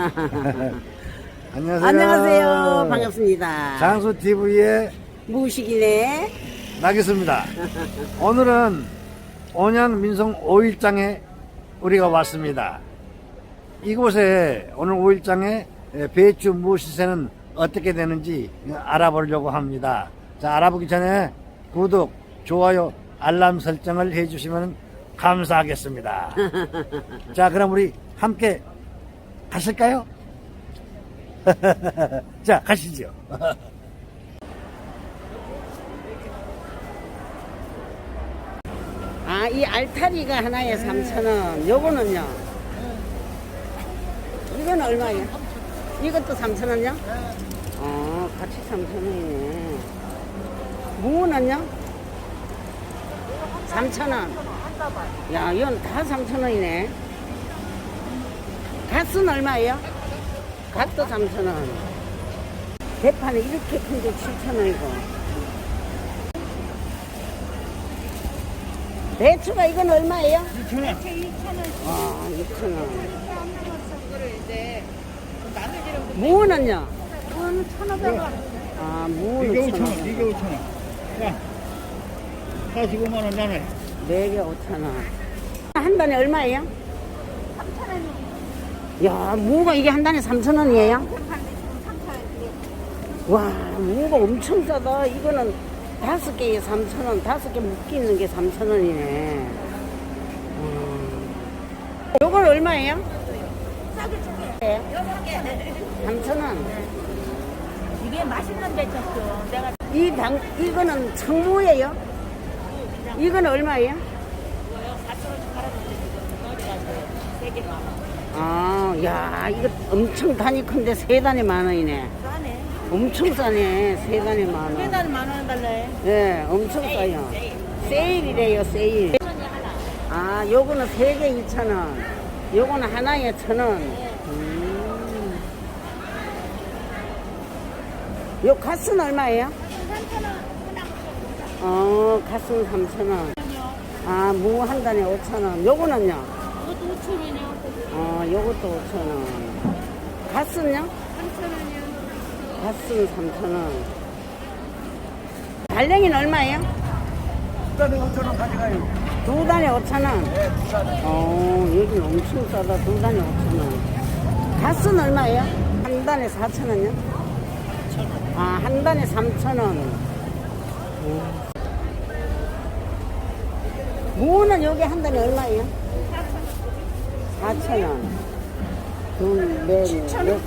안녕하세요. 안녕하세요. 반갑습니다. 장수 TV의 무식이네. 나겠습니다. 오늘은 온양 민속 5일장에 우리가 왔습니다. 이곳에 오늘 5일장에 배추 무 시세는 어떻게 되는지 알아보려고 합니다. 자, 알아보기 전에 구독, 좋아요, 알람 설정을 해주시면 감사하겠습니다. 자, 그럼 우리 함께 가실까요? 자, 가시죠. 아, 이 알타리가 하나에 3,000원. 요거는요? 이건 얼마예요? 이것도 3,000원요? 어, 같이 3,000원이네. 무는요? 3,000원. 야, 이건 다 3,000원이네. 갓은 얼마예요? 갓도 3,000원. 대파는 이렇게 큰 게 7,000원이고. 배추가 이건 얼마예요? 2,000원. 아, 2,000원. 무는요? 무는 1,500원. 아, 무는 이게 5천 1,500원. 원, 이게 5천 원. 자, 45만 원 나눠. 4개 5,000원. 한 단에 얼마예요? 3,000원이요. 야, 무가 이게 한 단에 3,000원이에요? 와, 무가 엄청 싸다. 이거는 다섯 개에 3,000원, 다섯 개 묶이 있는 게 3,000원이네. 음. 요건 얼마예요? 네. 3,000원. 이게 맛있는 배쳤어. 내가 이 방, 이거는 청무예요? 이건 얼마예요? 세개 만 원. 아, 야, 이거 엄청 단이 큰데 세 단에 만 원이네. 싸네. 엄청 싸네. 세 단에 만 원. 세달 만원 달래. 예, 엄청 싸요. 세일이래요, 세일. 아, 요거는 세 개 2,000원. 요거는 하나에 1,000원. 음. 요 갓은 얼마예요? 어, 갓은 3,000원. 아, 무 한 단에 5,000원. 요거는요? 이것도 5천 원이요. 어, 요것도 5,000원. 갓은요? 3천 원이요. 갓은 3,000원. 달랭이는 얼마예요? 일단은 5천 원 가져가요. 두 단에 5,000원. 네, 두 단에. 어, 여기는 엄청 싸다. 두 단에 5,000원. 갓은 얼마예요? 한 단에 4,000원이요? 아, 한 단에 3,000원. 무는 여기 한 단에 얼마예요? 4,000원. 둘, 넷, 여섯.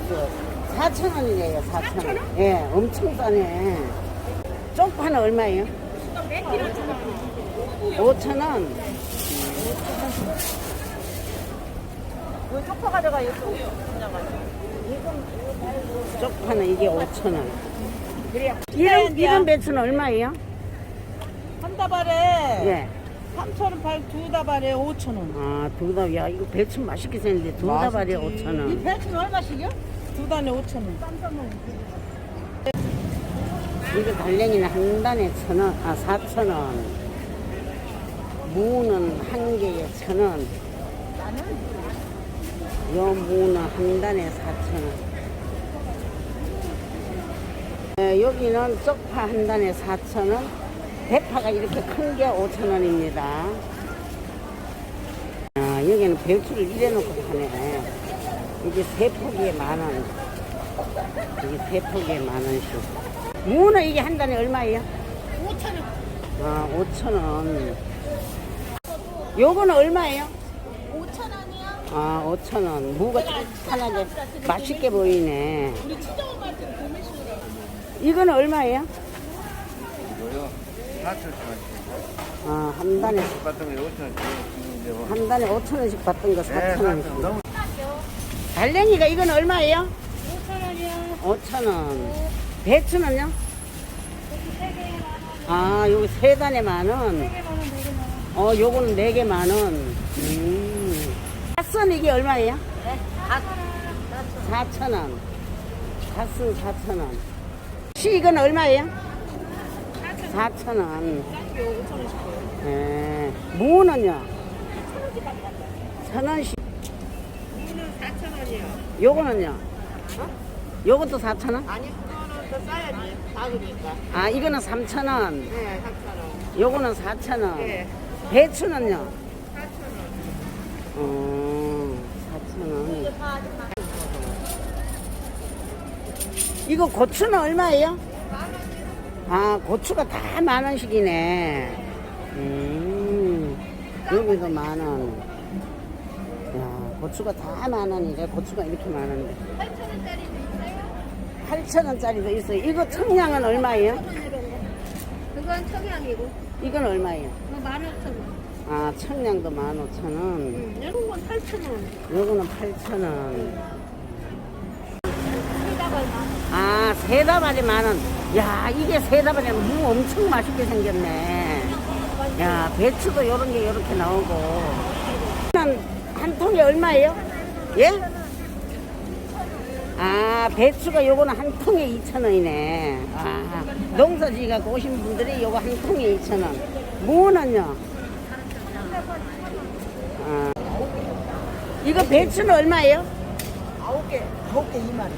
4,000원이래요, 4,000원. 예, 엄청 싸네. 쪽파는 얼마예요? 5,000원. 그 쪽파 가져가요. 또. 쪽파는 이게 5,000원. 그래야. 이런, 이런 배추는 얼마예요? 한 다발에 예. 3천 원 팔, 두 다 발에 5천 원. 아, 두 다, 야, 이거 배추 맛있게 생겼는데 두 다 발에 5,000원. 이 배추는 얼마씩이요? 두 단에 5천 원. 이거 달랭이는 한 단에 천 원, 아, 사천 원. 무는 한 개에 천 원. 요 무는 한 단에 사천 원. 네, 여기는 쪽파 한 단에 사천 원. 대파가 이렇게 큰게 오천 원입니다. 아, 여기는 배추를 이래 놓고 파네. 이게 세 포기에 만 원. 이게 세 포기에 만 원씩. 무는 이게 한 단에 얼마예요? 5천 원. 아, 5천 원. 요거는 얼마예요? 5천 원이요? 아, 5천 원. 무가 하나게 맛있게 보이네. 우리 친정 엄 마트 구매식으로. 이거는 얼마예요? 이거요? 4천 원씩. 아, 한 단에, 같은 거 5천 원씩. 한 단에 5천 원씩 받던 거 네, 4천 원씩. 너무 달랭이가 이건 얼마예요? 5천 원이요. 5천 원. 배추는요? 아, 요거 세 단에 만 원. 어, 요거는 네 개 만 원. 음. 갓은 이게 얼마예요? 네. 4천 원. 갓은 4천 원. 시 이건 얼마예요? 4천 원. 예. 무는요? 천 원씩. 무는 4천 4,000원이요. 요거는요? 요것도 4,000원? 아니 그거는 더 싸야지 작으니까 아, 이거는 3,000원. 네 3,000원 요거는 4,000원. 네. 배추는요? 4,000원 어, 4,000원. 이거 고추는 얼마예요? 아, 고추가 다 만 원씩이네. 음, 여기도 만 원. 야, 고추가 다 만 원이래. 고추가 이렇게 많은데. 8,000원짜리도 있어요. 이거 청량은 얼마예요? 그건 청양이고, 이건 얼마예요? 그거 15,000원. 아, 청량도 15,000원. 응, 이런 건 8,000원. 요거는 8,000원. 아, 세 다발이 만 원. 야, 이게 세 다발이면 무 엄청 맛있게 생겼네. 야, 배추도 요런 게 요렇게 나오고. 한, 한 통에 얼마예요? 예? 아, 배추가 요거는 한 통에 2,000원이네. 아, 농사지 갖고 오신 분들이 요거 한 통에 2,000원. 무는요? 아, 이거 배추는 얼마예요? 아홉 개 아홉 개 2만 원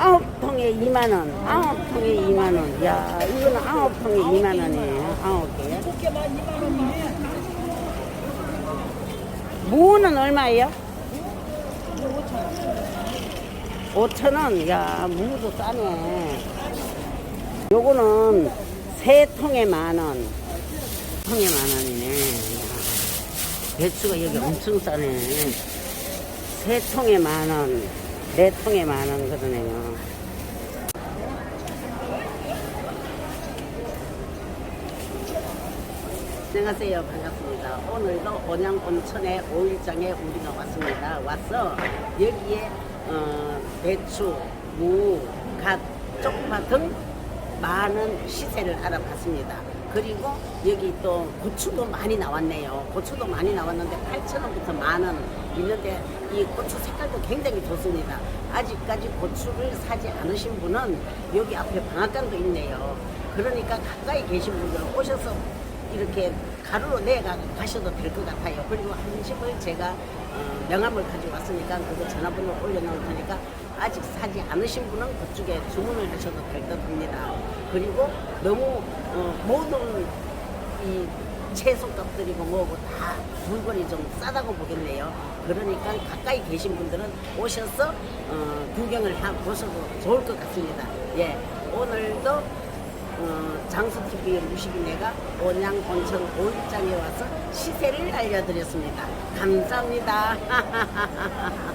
아홉 통에 2만 원. 아홉 통에 2만 원. 야, 이거는 아홉 통에 2만 원이에요. 아홉 개. 일곱 개만 2만 원이네 무는 얼마예요? 5천 원. 야, 무도 싸네. 요거는 세 통에 만 원. 통에 만 원이네. 야, 배추가 여기 엄청 싸네. 세 통에 만 원, 네 통에 만 원 그러네요. 안녕하세요. 반갑습니다. 오늘도 온양 온천의 오일장에 우리가 왔습니다. 와서 여기에 어, 배추, 무, 갓, 쪽파 등 많은 시세를 알아봤습니다. 그리고 여기 또 고추도 많이 나왔네요. 고추도 많이 나왔는데 8,000원부터 만원 있는데 이 고추 색깔도 굉장히 좋습니다. 아직까지 고추를 사지 않으신 분은 여기 앞에 방앗간도 있네요. 그러니까 가까이 계신 분들은 오셔서 이렇게 가루로 내가 가셔도 될 것 같아요. 그리고 한 집을 제가 어, 명함을 가지고 왔으니까 그거 전화번호 올려놓을 테니까 아직 사지 않으신 분은 그쪽에 주문을 하셔도 될것 같습니다. 그리고 너무 어, 모든 이 채소값들이고 뭐고 다 물건이 좀 싸다고 보겠네요. 그러니까 가까이 계신 분들은 오셔서 어, 구경을 하 보셔도 좋을 것 같습니다. 예, 오늘도 어, 장수TV의 무식이네가 온양 온천 오일장에 와서 시세를 알려드렸습니다. 감사합니다.